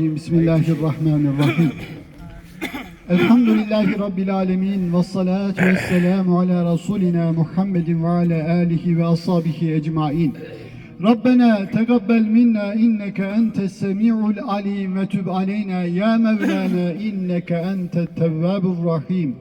Bismillahirrahmanirrahim. Elhamdülillahi Rabbil alemin ve salatu ve selamu ala Resulina Muhammedin ve ala alihi ve ashabihi ecmain. Rabbena tegabbel minna inneke entes semi'ul alim ve tüb aleyna ya Mevlana inneke entet tevvabur rahim.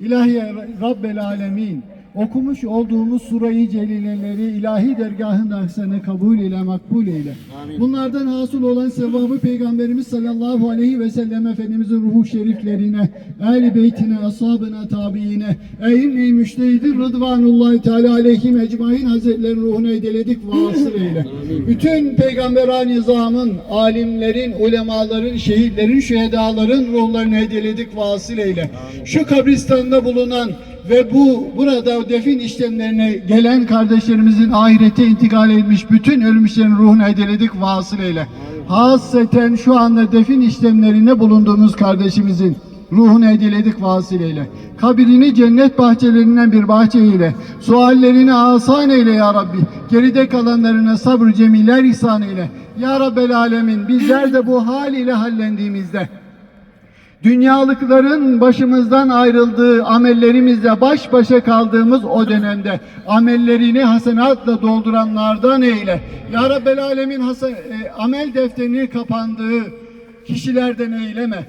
İlahi Rabbel alemin okumuş olduğumuz surayı celileleri ilahi dergahında sana kabul ile makbul eyle. Bunlardan hasıl olan sevabı Peygamberimiz sallallahu aleyhi ve sellem Efendimizin ruhu şeriflerine, ehl beytine, ashabına, tabiine, eyyim-i müştehidin rıdvanullahi teala aleyhim ecmain hazretlerin ruhuna edeledik vasıl eyle. Bütün peygamberan nizamın, alimlerin, ulemaların, şehitlerin, şühedaların ruhlarını hediyeledik vasıl eyle. Şu kabristanda bulunan ve bu burada defin işlemlerine gelen kardeşlerimizin ahirete intikal etmiş bütün ölmüşlerin ruhunu hediyeledik vasıl eyle. Hasreten şu anda defin işlemlerinde bulunduğumuz kardeşimizin ruhunu hediyeledik vasıl eyle. Kabirini cennet bahçelerinden bir bahçe eyle. Suallerini asan eyle ya Rabbi. Geride kalanlarına sabır cemiler ihsan eyle. Ya Rabbel Alemin bizler de bu hal ile hallendiğimizde Dünyalıkların başımızdan ayrıldığı amellerimizle baş başa kaldığımız o dönemde amellerini hasenatla dolduranlardan eyle. Ya Rabbel Alemin hasen, e, amel defterini kapandığı kişilerden eyleme.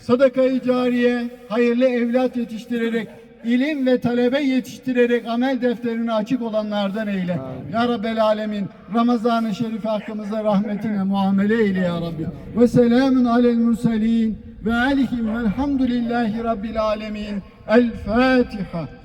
Sadakayı cariye, hayırlı evlat yetiştirerek, ilim ve talebe yetiştirerek amel defterini açık olanlardan eyle. Ya Rabbel Alemin Ramazan-ı Şerif hakkımıza rahmetine muamele eyle ya Rabbi. Ve selamun alel murselin ve alihim velhamdülillahi rabbil alemin. El Fatiha.